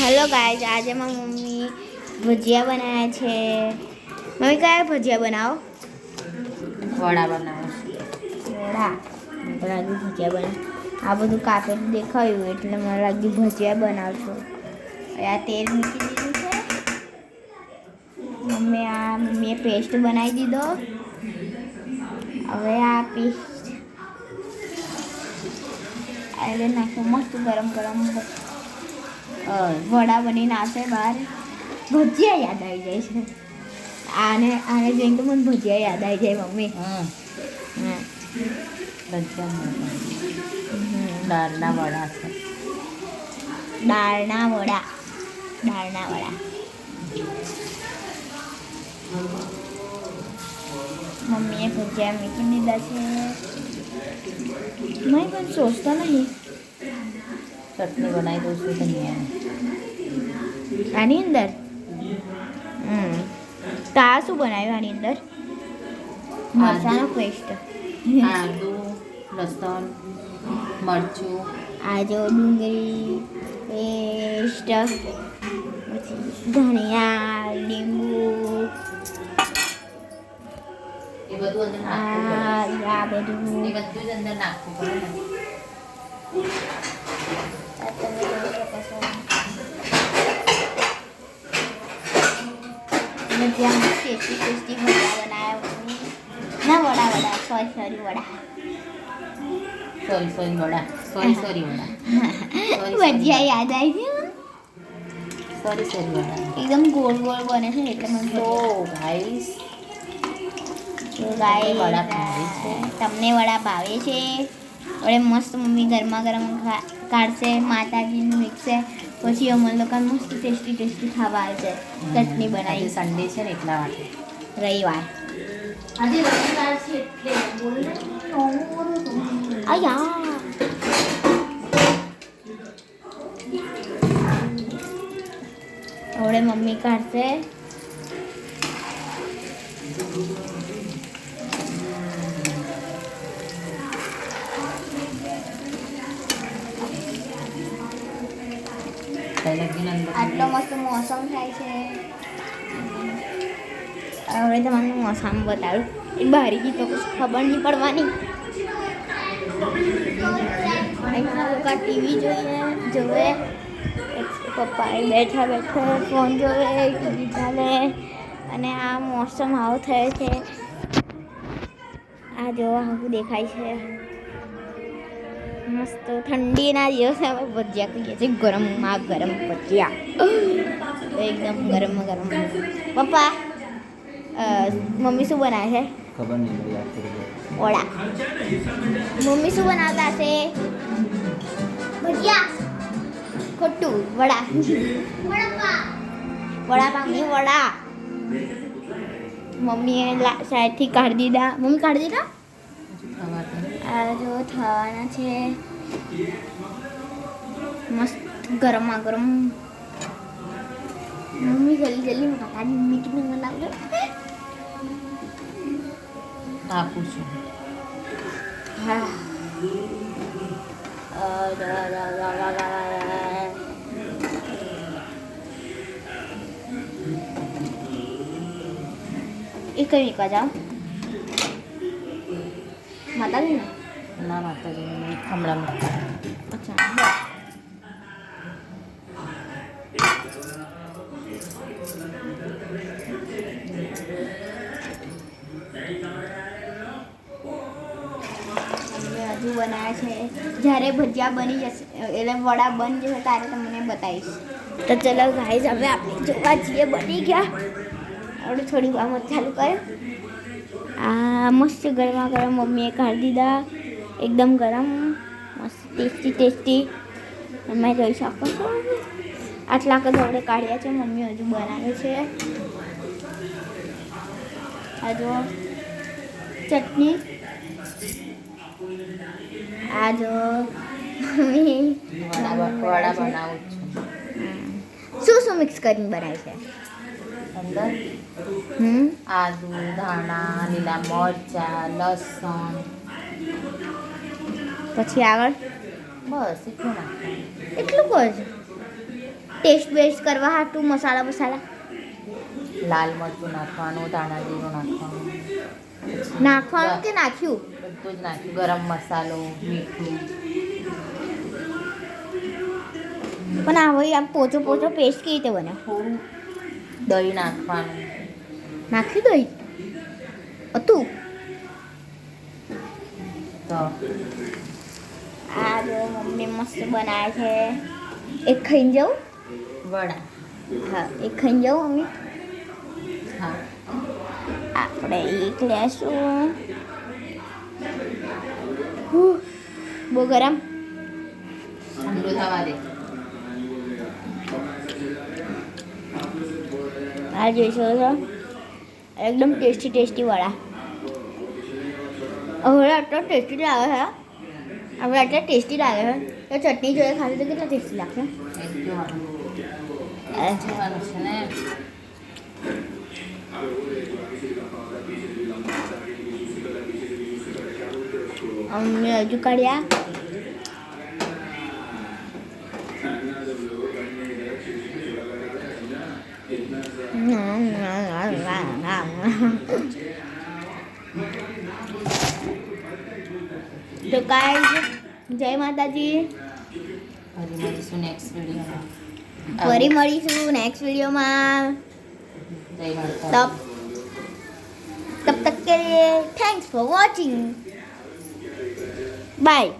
Hello ગાય આજે મારી mummy ભજીયા બનાવ્યા છે. મમ્મી કયા ભજીયા બનાવો? વડા બનાવો વડા. લાગ્યું ભજીયા બનાવ. આ બધું કાપેલું દેખાયું એટલે મને લાગ્યું ભજીયા બનાવશો. આ તેલ મૂકી દીધું છે. મમ્મી આ મમ્મીએ પેસ્ટ બનાવી દીધો. હવે આ પેસ્ટ એટલે નાખ્યું મસ્ત ગરમ ગરમ વડા બનીને આવશે બહાર ભજીયા યાદ આવી જાય છે. આને આને જોઈને તો મને ભજીયા યાદ આવી જાય મમ્મી. દાળના વડા છે. દાળના વડા. દાળના વડા. મમ્મીએ ભજીયા મીઠી દીધા છે. મેં પણ સોચતો નહીં. ચટણી બનાવી દઉં છું ધનિયાની. આની અંદર? હમ. તો આ શું બનાવ્યું આની અંદર? મરચાનો પેસ્ટ આદુ લસણ મરચું. આજો ડુંગળી પેસ્ટ પછી ધનિયા લીંબુ. એ બધું અંદર નાખવું આ પડે. આ બધું. એ બધું જ અંદર નાખવું પડે ને આ તમે જોઈ શકો છો. અને ત્યાં ટેસ્ટી ટેસ્ટી વડા બનાવ્યા ના vada vada sorry sorry vada. Sorry sorry vada sorry sorry vada. Bhajiya યાદ આવી છે સોરી સોરી વડા. એકદમ ગોળ ગોળ બને છે એટલે મને તો. ભાઈ ગાઈસ ગાય વડા ભાવે છે. તમને વડા ભાવે છે. વડે મસ્ત મમ્મી ગરમા ગરમ કાઢશે માતાજીનું મીકશે પછી અમને લોકો મસ્ત ટેસ્ટી ટેસ્ટી ખાવા આવશે. ચટણી બનાવી. સન્ડે છે ને એટલા માટે. રવિવાર. આજે રવિવાર છે એટલે આયા હવે મમ્મી કાઢશે. લગીને અંદર આટલો મસ્ત મોસમ થાય છે. હવે તમારું મોસમ બતાડું એ ગઈ તો કશું ખબર નહીં પડવાની. ટીવી જોઈએ જોવે. પપ્પા બેઠા બેઠા ફોન જોવે, ટીવી ચાલે. અને આ મોસમ આવો થયો છે. આ જોવા આવું દેખાય છે. મસ્ત ઠંડીના દિવસે અમે ભજીયા ખાઈએ છીએ. ગરમમાં ગરમ ભજીયા. એકદમ ગરમ ગરમ. પપ્પા મમ્મી શું બનાવે છે? ખબર નહીં વડા મમ્મી શું બનાવતા હશે? ભજીયા. ખોટું. વડા. વડાપાવ નહીં વડા. મમ્મીએ લા- સાઈડથી કાઢી દીધા. મમ્મી કાઢી દીધા? આ જો થવાના છે. Mas garama garam namomi jali jali mana tani mikimin mana gak? gbg Aku suh, ika mikwa jauh, matanya. જાઓ માતાજી ને હમણાં અચ્છા હજુ બનાવે છે. જ્યારે ભજીયા બની જશે એટલે વડા બની જશે ત્યારે તમને બતાવીશ. તો ચલો ગાઈઝ હવે આપણે જોવા જઈએ બની ગયા. આપણે થોડી વારમાં ચાલુ કર્યો. આ મસ્ત ગરમા ગરમ મમ્મીએ કાઢી દીધા. એકદમ ગરમ મસ્ત ટેસ્ટી ટેસ્ટી. તમે જોઈ શકો છો. આટલા કદ આપણે કાઢ્યા છે મમ્મી હજુ બનાવે છે. આ જો ચટણી. આ જો મમ્મી. વડા બનાવું છું. શું શું મિક્સ કરીને બનાવી છે? અંદર? આદુ ધાણા લીલા મરચાં લસણ. પછી આગળ? બસ એટલું નાખવાનું. એટલું જ? ટેસ્ટ બેસ્ટ કરવા હાટું મસાલા બસાલા? લાલ મરચું નાખવાનું ધાણા જીરું નાખવાનું. નાખવાનું કે નાખ્યું? બધું જ નાખ્યું. ગરમ મસાલો મીઠું. પણ આ હોય આમ પોચો પોચો પેસ્ટ કેવી રીતે બને? થોડું દહીં નાખવાનું. નાખ્યું દહીં? હતું? તો આ જો મમ્મી મસ્ત બનાવે છે એક ખાઈને જાઉં વડા હા એક ખાઈને જાઉં મમ્મી હા આપણે એક લેશું ઉહ, બહુ ગરમ ઠંડુ થવા દે આ જોઈ શકો છો એકદમ ટેસ્ટી ટેસ્ટી વડા હવે આટલો ટેસ્ટી લાગે છે હવે આટલા ટેસ્ટી લાગે છે. તો ચટણી જોડે ખાવી તો કેટલા ટેસ્ટી લાગશે? અમને જોવાનું કાઢ્યા. જોવાનું છે ને અમને હજુ કાઢ્યા તો ગાઈઝ જય માતાજી. ફરી મળીશું નેક્સ્ટ વિડીયોમાં ફરી મળીશું નેક્સ્ટ વિડીયોમાં તબ તબ તક કે લીએ થેન્ક્સ ફોર વોચિંગ બાય